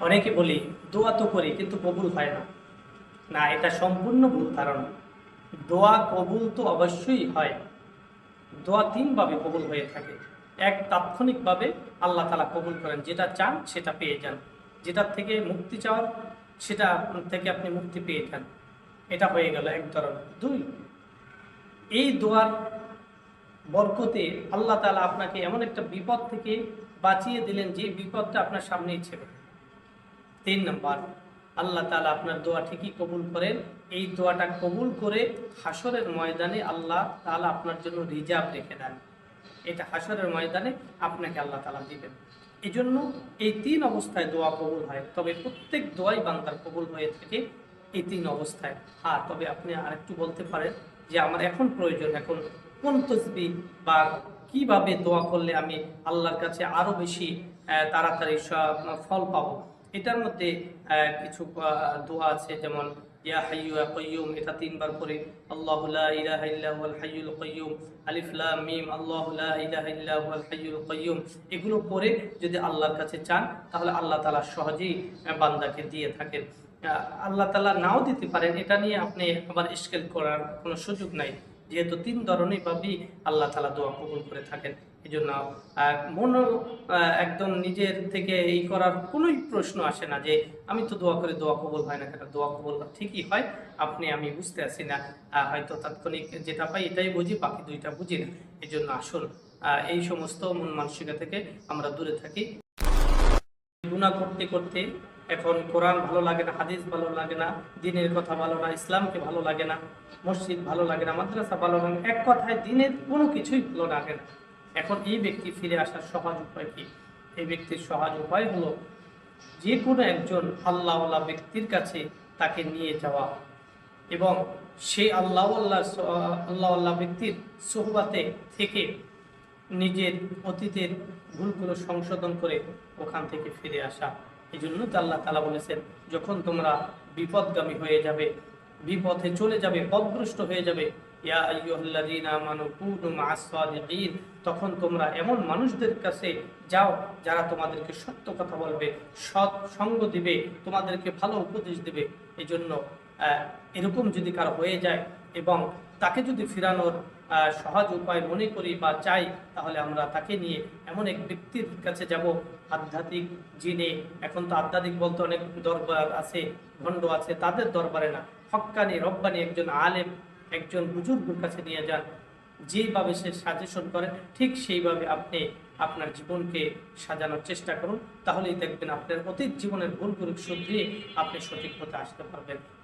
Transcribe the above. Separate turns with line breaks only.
অনেকে বলি, দোয়া তো করি, কিন্তু কবুল হয় না। না, এটা সম্পূর্ণ ভুল ধারণা। দোয়া কবুল তো অবশ্যই হয়। দোয়া তিনভাবে কবুল হয়ে থাকে। এক, তাৎক্ষণিকভাবে আল্লাহ তালা কবুল করেন, যেটা চান সেটা পেয়ে যান। যেটার থেকে মুক্তি চাওয়ার, সেটা থেকে আপনি মুক্তি পেয়ে যান। এটা হয়ে গেল এক ধরনের। দুই, এই দোয়ার বরকতে আল্লাহ তালা আপনাকে এমন একটা বিপদ থেকে বাঁচিয়ে দিলেন যে বিপদটা আপনার সামনেই ছিল তিন নম্বর। আল্লাহ তালা আপনার দোয়া ঠিকই কবুল করেন। এই দোয়াটা কবুল করে হাসরের ময়দানে আল্লাহ তালা আপনার জন্য রিজার্ভ রেখে দেন। এটা হাসরের ময়দানে আপনাকে আল্লাহ তালা দিবেন। এই জন্য এই তিন অবস্থায় দোয়া কবুল হয়। তবে প্রত্যেক দোয়াই বান্দার কবুল হয়ে থাকে এই তিন অবস্থায়। আর তবে আপনি আরেকটু বলতে পারেন যে আমার এখন প্রয়োজন, এখন কোন তসবি বা কীভাবে দোয়া করলে আমি আল্লাহর কাছে আরও বেশি তাড়াতাড়ি ফল পাবো? এটার মধ্যে কিছু দোয়া আছে, যেমন, ইয়া হাইয়ু ইয়া কাইয়ুম, এটা তিনবার করে আল্লাহু লা হাইয়ুল কাইয়ুম, আলিফ মিম, আল্লাহু হাইয়ুল কাইয়ুম, এগুলো পরে যদি আল্লাহর কাছে চান, তাহলে আল্লাহ তাআলা সহজেই বান্দাকে দিয়ে থাকেন। আল্লাহ তাআলা নাও দিতে পারেন, এটা নিয়ে আপনি আবার ইশকেল করার কোনো সুযোগ নাই। যেহেতু তিন ধরনের ভাবেই আল্লাহ তাআলা দোয়া কবুল করে থাকেন। এই জন্য মন একদম নিজের থেকে এই করার কোনোই প্রশ্ন আসে না যে আমি তো দোয়া করে দোয়া কবুল হয় না কেন? দোয়া কবুল ঠিকই হয় আপনি আমি বুঝতে আসি না হয়তো তাৎক্ষণিক যেটা পাই এটাই বুঝি বাকি দুইটা বুঝি না। এই জন্য আহ, এই সমস্ত মন মানসিকতা থেকে আমরা দূরে থাকি। গুণা করতে করতে এখন কোরআন ভালো লাগে না হাদিস ভালো লাগে না দিনের কথা ভালো না ইসলামকে ভালো লাগে না মসজিদ ভালো লাগে না মাদ্রাসা ভালো লাগে না এক কথায় দিনের কোনো কিছুই ভালো লাগে না। এখন এই ব্যক্তি ফিরে আসার সহজ উপায় কি? এই ব্যক্তির সহজ উপায় হলো যে কোনো একজন আল্লাহওয়ালা ব্যক্তির কাছে তাকে নিয়ে যাওয়া এবং সেই আল্লাহ আল্লাহ আল্লাহ আল্লাহ ব্যক্তির সোহবাতে থেকে নিজের অতীতের ভুলগুলো সংশোধন করে ওখান থেকে ফিরে আসা। এই জন্য তো আল্লাহ তালা বলেছেন, যখন তোমরা বিপদগামী হয়ে যাবে, বিপথে চলে যাবে পথভ্রষ্ট হয়ে যাবে তখন তোমরা এমন মানুষদের কাছে যাও, যারা তোমাদেরকে সত্য কথা বলবে, সৎ সঙ্গ দিবে, তোমাদেরকে ভালো উপদেশ দিবে। এই জন্য এরকম যদি কারও হয়ে যায় এবং তাকে যদি ফিরানোর সহজ উপায় মনে করি বা চাই, তাহলে আমরা তাকে নিয়ে এমন এক ব্যক্তির কাছে যাব। আধ্যাত্মিক যিনি এখন তো আধ্যাত্মিক বলতে অনেক দরবার আছে ভণ্ড আছে, তাদের দরবারে না। হক্কানি রব্বানি একজন আলেম একজন বুজুর্গের কাছে নিয়ে যান। যেভাবে সে সাজেশন করে, ঠিক সেইভাবে আপনি আপনার জীবনকে সাজানোর চেষ্টা করুন। তাহলেই দেখবেন আপনার অতীত জীবনের ভুলগুলো শুধরিয়ে আপনি সঠিক পথে আসতে পারবেন।